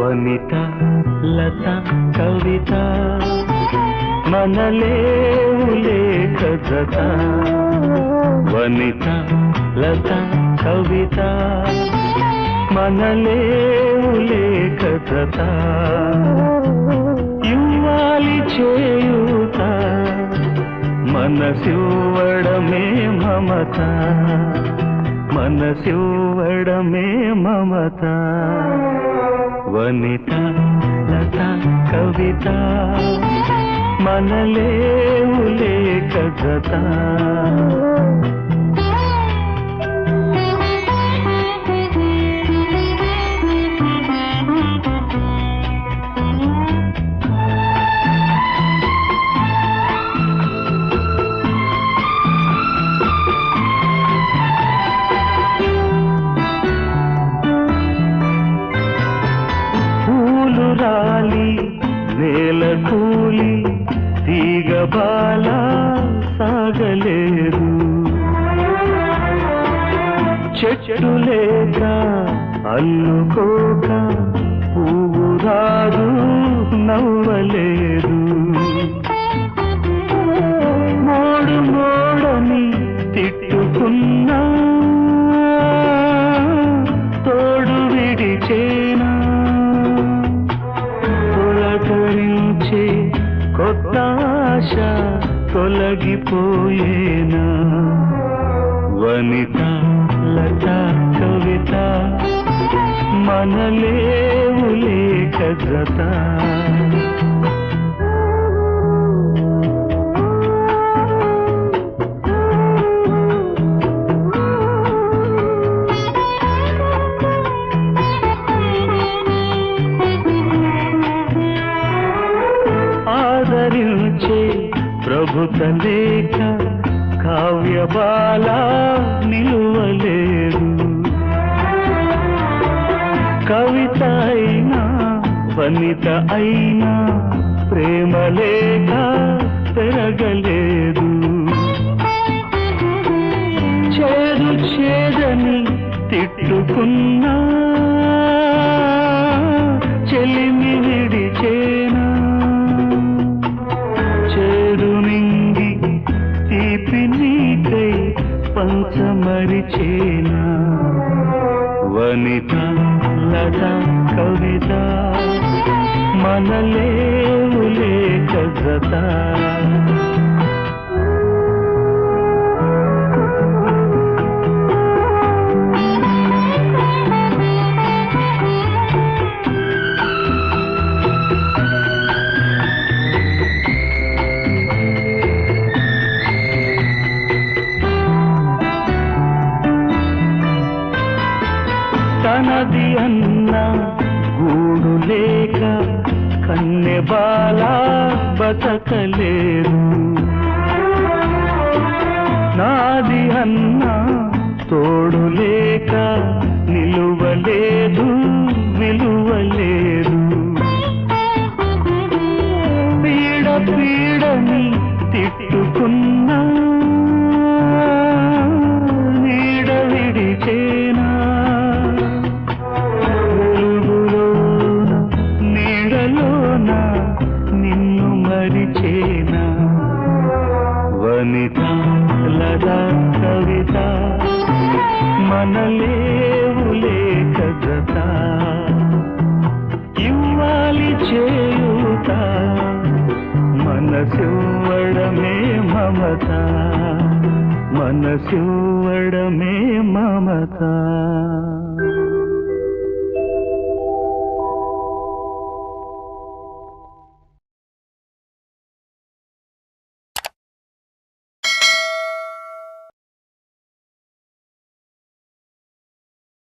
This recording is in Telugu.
వనిత లత కవిత మనలేవులే కథత వనిత లత కవిత మనలేవులే కథత ఇవ్వాలి చేయుత మనసివ్వడమే మమత. మనసివ్వడమే మమత. వనిత లత కవిత మనలేవులే కథత పూల కూలి తీగ బాల సాగలేదు. చెట్టు లేక అల్లుకోక పువ్వు రాదు నవ్వలేదు. కొత్త ఆశ తొలగిపోయేనా? వనిత లత కవిత మనలేవులే కజత ఆదరించే ప్రభుత లేఖ కావ్య బాల నిలువలేదు. కవిత అయినా వనిత అయినా ప్రేమ లేఖ పెరగలేదు. వనిత లత కవిత మనలేవులే కజతా నాది అన్న గూడు లేక కన్నె బాల బతకలేరు నాది అన్న తోడు లేక నిలువలేదు విలువలేదు. పీడ పీడని తిట్టుకున్న వనిత లదా కవిత మనలేవులే కజత ఇవ్వాలి చేయుత మనసివ్వడమే మమత. మనసివ్వడమే మమత.